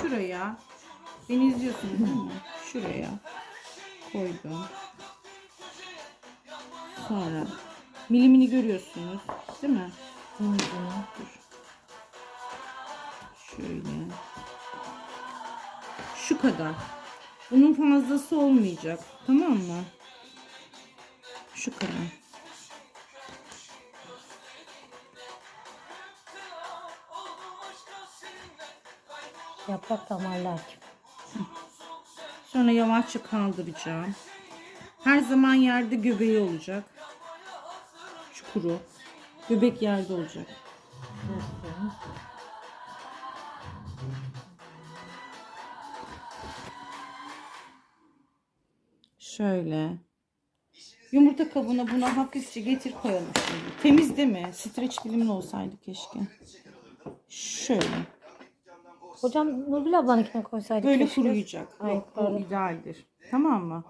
şuraya. Beni izliyorsunuz değil mi? Şuraya koydum. Sonra milimini görüyorsunuz değil mi? Dur. Şöyle. Şu kadar. Bunun fazlası olmayacak. Tamam mı? Şu kadar. Yaprak damarlar gibi. Sonra yavaşça kaldıracağım. Her zaman yerde göbeği olacak. Çukuru. Göbek yerde olacak. Şöyle. Yumurta kabına buna hafifçe getir koyalım şimdi. Temiz değil mi? Streç filmli olsaydı keşke. Şöyle. Hocam Nurgül ablanınkine koysaydık Böyle keşke. kuruyacak. Ay, Yok, o pardon. idealdir. Tamam mı?